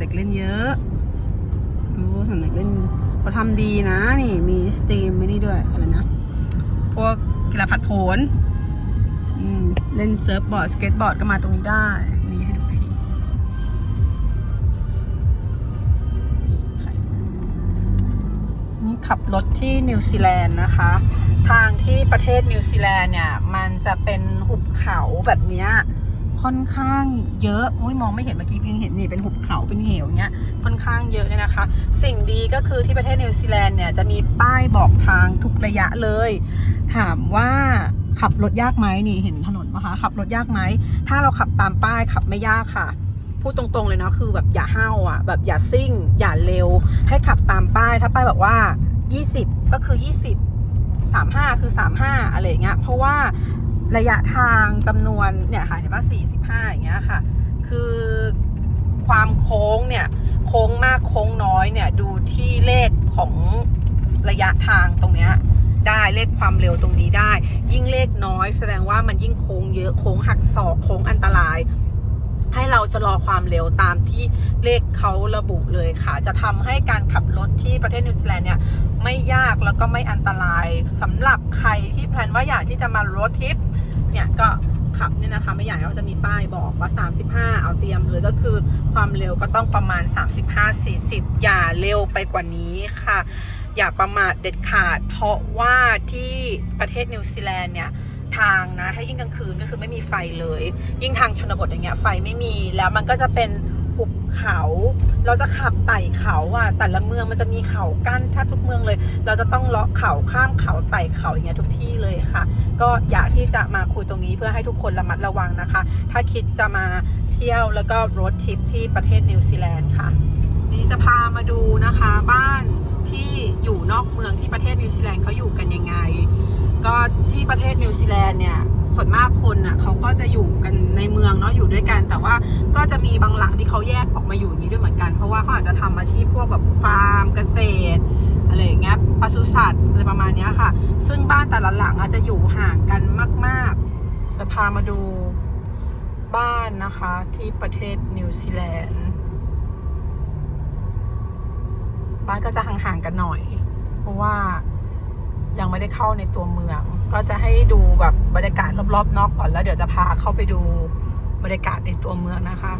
เด็กเล่นเยอะโอ้สนามเด็กเล่นเขาทำดีนะ นี่มีสตรีมไม่นี่ด้วยอะไรนะ พวกกีฬาผัดโผนเล่นเซิร์ฟบอร์ด สเก็ตบอร์ดก็มาตรงนี้ได้ มีให้ทุกทีนี่ขับรถที่นิวซีแลนด์นะคะ ทางที่ประเทศนิวซีแลนด์เนี่ย มันจะเป็นหุบเขาแบบนี้ ค่อนข้างเยอะอุ้ยมองไม่เห็นเมื่อกี้เพียงเห็นนี่เป็นหุบเขาเป็นเหวเนี้ยค่อนข้างเยอะเนี่ยนะคะ สิ่งดีก็คือที่ประเทศนิวซีแลนด์เนี่ยจะมีป้ายบอกทางทุกระยะเลย ถามว่าขับรถยากไหมนี่เห็นถนนปะคะขับรถยากไหมถ้าเราขับตามป้ายขับไม่ยากค่ะพูดตรงๆเลยนะคือแบบอย่าห้าวอะแบบอย่าซิ่ง อย่าเร็ว ให้ขับตามป้าย ถ้าป้ายบอกว่า 20 ก็คือ 20 35 คือ 35 อะไรอย่างเงี้ยเพราะว่า ระยะทางจำนวนเนี่ยค่ะเห็นว่า45 อย่างเงี้ยค่ะ คือความโค้งเนี่ย โค้งมากโค้งน้อยเนี่ย ดูที่เลขของระยะทางตรงเนี้ยได้เลขความเร็วตรงนี้ได้ ยิ่งเลขน้อย แสดงว่ามันยิ่งโค้งเยอะโค้งหักศอกโค้งอันตราย ให้เราชะลอความเร็วตามที่เลขเขาระบุเลยค่ะ จะทำให้การขับรถที่ประเทศนิวซีแลนด์เนี่ยไม่ยากแล้วก็ไม่อันตรายสำหรับใครที่แพลนว่าอยากที่จะมารถทริป เนี่ยก็ขับเนี่ยนะคะไม่ใหญ่กเขาจะมีป้ายบอกว่า 35 เอาเตรียมเลยก็คือความเร็วก็ต้องประมาณ 35-40 อย่าเร็วไปกว่านี้ค่ะ อย่าประมาทเด็ดขาด เพราะว่าที่ประเทศนิวซีแลนด์เนี่ยทางนะถ้ายิ่งกลางคืนก็คือไม่มีไฟเลย ยิ่งทางชนบทอย่างเงี้ยไฟไม่มีแล้วมันก็จะเป็น หุบเขา เราจะขับไต่เขาอะแต่ละเมืองมันจะมีเขากั้นแทบทุกเมืองเลย เราจะต้องเลาะเขาข้ามเขาไต่เขาอย่างเงี้ยทุกที่เลยค่ะ ก็อยากที่จะมาคุยตรงนี้เพื่อให้ทุกคนระมัดระวังนะคะ ถ้าคิดจะมาเที่ยวแล้วก็รถทริปที่ประเทศนิวซีแลนด์ค่ะ นี่จะพามาดูนะคะบ้านที่อยู่นอกเมืองที่ประเทศนิวซีแลนด์เขาอยู่กันยังไง ก็ที่ประเทศนิวซีแลนด์เนี่ยส่วนมากคนอะเขาก็จะอยู่กันในเมืองเนาะอยู่ด้วยกัน แต่ว่าก็จะมีบางหลังที่เขาแยกออกมาอยู่อย่างนี้ด้วยเหมือนกัน เพราะว่าเขาอาจจะทำอาชีพพวกแบบฟาร์มเกษตรอะไรอย่างเงี้ยปศุสัตว์อะไรประมาณนี้ค่ะ ซึ่งบ้านแต่ละหลังอาจจะอยู่ห่างกันมาก ๆ จะพามาดูบ้านนะคะที่ประเทศนิวซีแลนด์บ้านก็จะห่างๆกันหน่อย เพราะว่า ยังไม่ได้เข้าในตัวเมือง ก็จะให้ดูแบบบรรยากาศรอบๆ นอกก่อนแล้วเดี๋ยวจะพาเข้าไปดูบรรยากาศในตัวเมืองนะคะ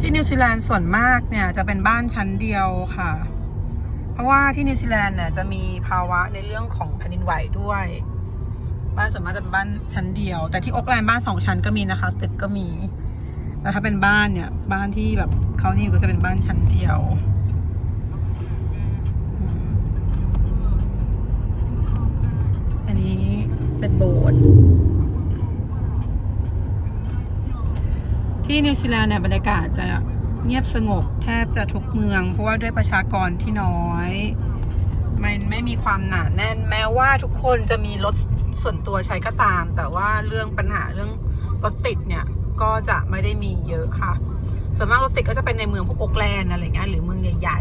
ที่นิวซีแลนด์ส่วนมากเนี่ยจะเป็นบ้านชั้นเดียวค่ะ เพราะว่าที่นิวซีแลนด์เนี่ยจะมีภาวะในเรื่องของแผ่นดินไหวด้วย บ้านส่วนมากจะเป็นบ้านชั้นเดียว แต่ที่โอ๊กแลนด์บ้านสองชั้นก็มีนะคะ ตึกก็มี แต่ถ้าเป็นบ้านเนี่ย บ้านที่แบบเขานี่ก็จะเป็นบ้านชั้นเดียวอันนี้เป็นโบสถ์ที่นิวซีแลนด์เนี่ยบรรยากาศจะเงียบสงบแทบจะทุกเมือง เพราะว่าด้วยประชากรที่น้อย มันไม่มีความหนาแน่น แม้ว่าทุกคนจะมีรถ ส่วนตัวใช้ก็ตาม แต่ว่าเรื่องปัญหาเรื่องรถติดเนี่ยก็จะไม่ได้มีเยอะค่ะ ส่วนมากรถติดก็จะเป็นในเมืองพวกโอกแลนด์อะไรเงี้ยหรือเมืองใหญ่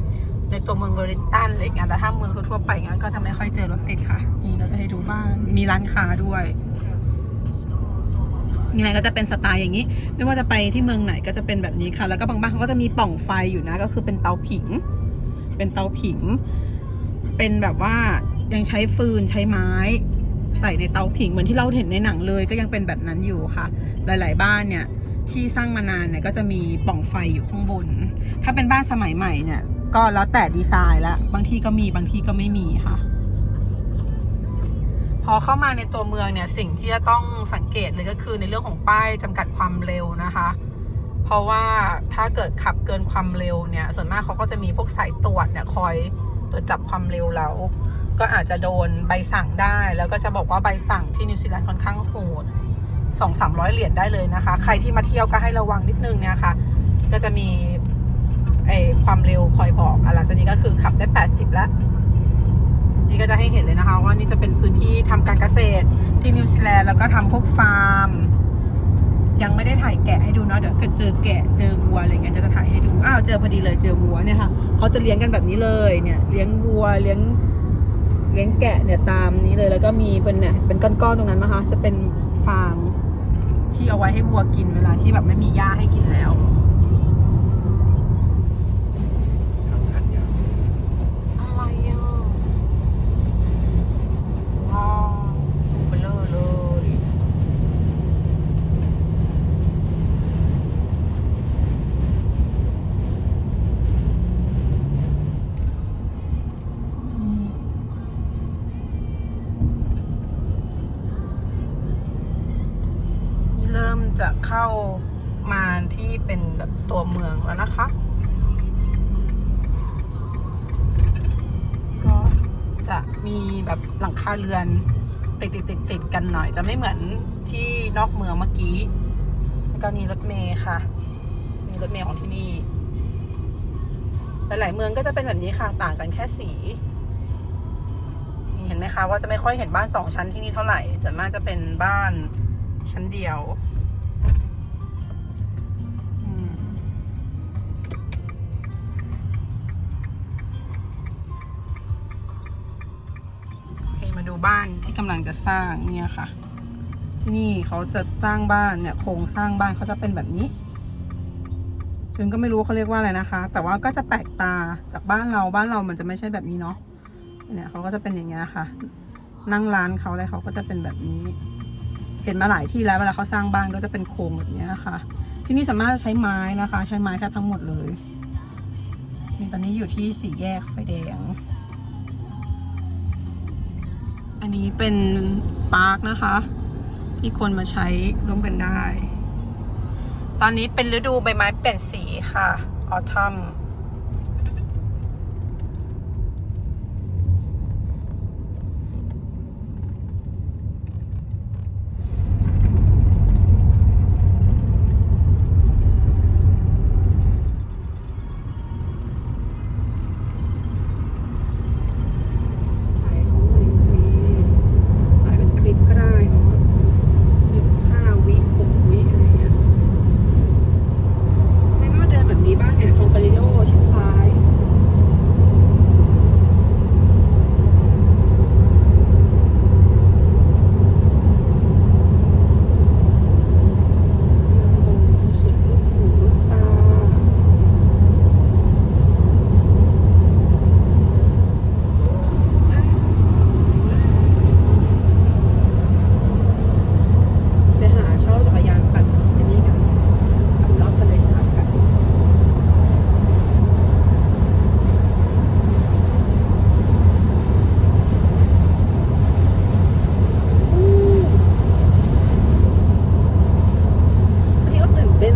ๆ ในตัวเมืองเวลิงตันอะไรเงี้ยแต่ถ้าเมืองทั่วไปงั้นก็จะไม่ค่อยเจอรถติดค่ะ นี่เราจะให้ดูบ้านมีร้านค้าด้วยยังไงก็จะเป็นสไตล์อย่างนี้ ไม่ว่าจะไปที่เมืองไหนก็จะเป็นแบบนี้ค่ะ แล้วก็บางบ้านเขาก็จะมีปล่องไฟอยู่นะ ก็คือเป็นเตาผิง เป็นเตาผิง เป็นแบบว่ายังใช้ฟืนใช้ไม้ ใส่ในเตาผิงเหมือนที่เราเห็นในหนังเลย ก็ยังเป็นแบบนั้นอยู่ค่ะ หลาย ๆ บ้านเนี่ยที่สร้างมานานเนี่ยก็จะมีปล่องไฟอยู่ข้างบน ถ้าเป็นบ้านสมัยใหม่เนี่ย ก็แล้วแต่ดีไซน์ละบางที่ก็มีบางที่ก็ไม่มีค่ะ พอเข้ามาในตัวเมืองเนี่ยสิ่งที่จะต้องสังเกตเลยก็คือในเรื่องของป้ายจำกัดความเร็วนะคะ เพราะว่าถ้าเกิดขับเกินความเร็วเนี่ย ส่วนมากเขาก็จะมีพวกสายตรวจเนี่ยคอยตรวจจับความเร็วแล้ว ก็อาจจะโดนใบสั่งได้ แล้วก็จะบอกว่าใบสั่งที่นิวซีแลนด์ค่อนข้างโหดสองสามร้อยเหรียญได้เลยนะคะ ใครที่มาเที่ยวก็ให้ระวังนิดนึงเนี่ยค่ะ ก็จะมีไอความเร็วคอยบอกอะหลังจากนี้ก็คือขับได้ 80 แล้ว นี่ก็จะให้เห็นเลยนะคะ ว่านี่จะเป็นพื้นที่ทำการเกษตรที่นิวซีแลนด์แล้วก็ทำพวกฟาร์ม ยังไม่ได้ถ่ายแกะให้ดูเนาะเดี๋ยวเจอแกะเจอวัวอะไรเงี้ยจะถ่ายให้ดูอ้าวเจอพอดีเลยเจอวัวเนี่ยค่ะเขาจะเลี้ยงกันแบบนี้เลยเนี่ยเลี้ยงวัวเลี้ยง เลี้ยงแกะเนี่ยตามนี้เลยแล้วก็มีเป็นเนี่ยเป็นก้อนๆตรงนั้นนะคะ จะเป็นฟางที่เอาไว้ให้วัวกินเวลาที่แบบไม่มีหญ้าให้กินแล้ว จะเข้ามาที่เป็นแบบตัวเมืองแล้วนะคะ ก็จะมีแบบหลังคาเรือนติดติดติดติดๆกันหน่อย จะไม่เหมือนที่นอกเมืองเมื่อกี้แล้วก็นี่รถเมย์ค่ะนี่รถเมย์ของที่นี่ หลาย ๆ เมืองก็จะเป็นแบบนี้ค่ะ ต่างกันแค่สีนี่เห็นไหมคะว่าจะไม่ค่อยเห็นบ้านสองชั้นที่นี่เท่าไหร่ส่วนมากจะเป็นบ้านชั้นเดียว ที่กำลังจะสร้างเนี่ยค่ะ ที่นี่เขาจะสร้างบ้านเนี่ยโครงสร้างบ้านเขาจะเป็นแบบนี้จนก็ไม่รู้เขาเรียกว่าอะไรนะคะ แต่ว่าก็จะแปลกตาจากบ้านเราบ้านเรามันจะไม่ใช่แบบนี้เนาะเนี่ยเขาก็จะเป็นอย่างเงี้ยค่ะ นั่งร้านเขาอะไรเขาก็จะเป็นแบบนี้ เห็นมาหลายที่แล้วเวลาเขาสร้างบ้านก็จะเป็นโครงแบบเนี้ยค่ะ ที่นี่สามารถจะใช้ไม้นะคะ ใช้ไม้แทบทั้งหมดเลยนี่ตอนนี้อยู่ที่สี่แยกไฟแดง อันนี้เป็นปาร์คนะคะ ที่คนมาใช้ร่วมกันได้ ตอนนี้เป็นฤดูใบไม้เปลี่ยนสีค่ะ ออทัม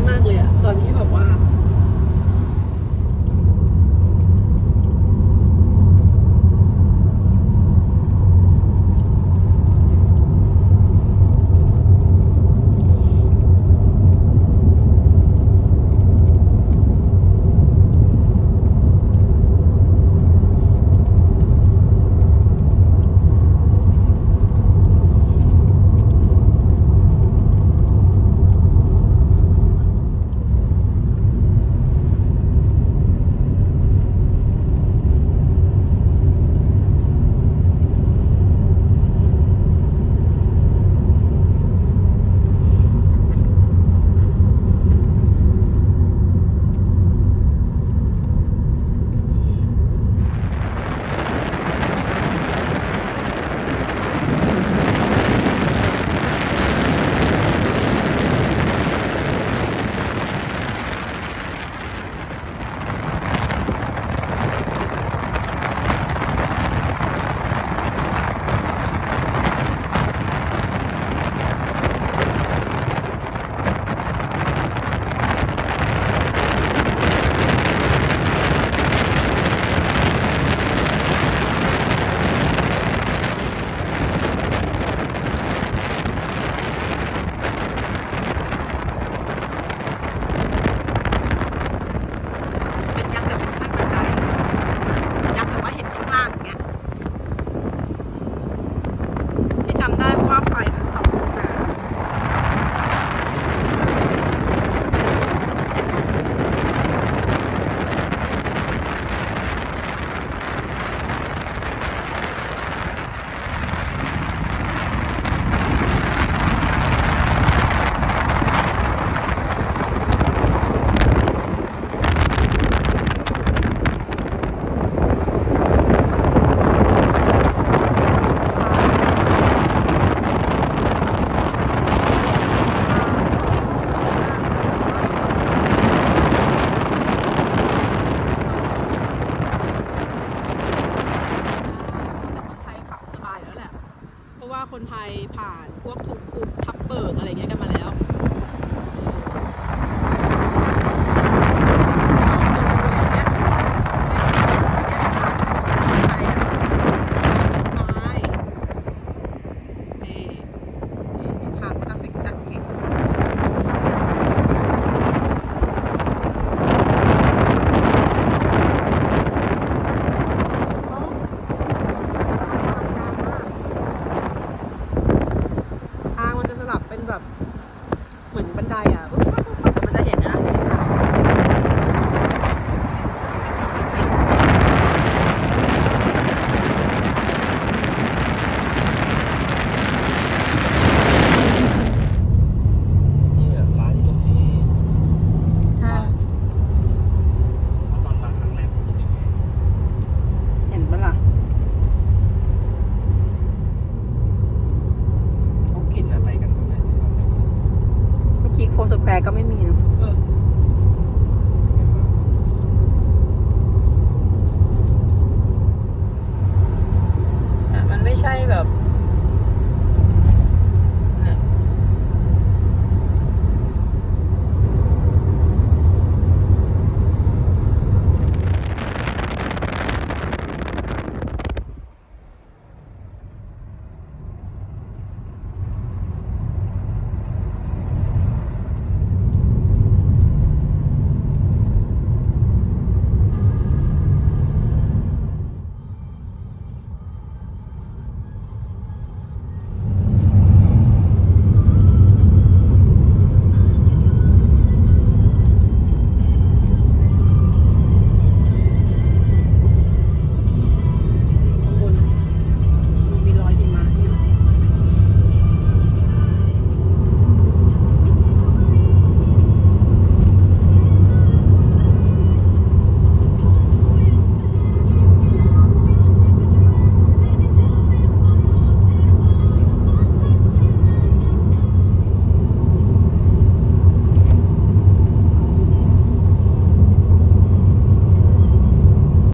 มากเลยอะตอนที่แบบว่า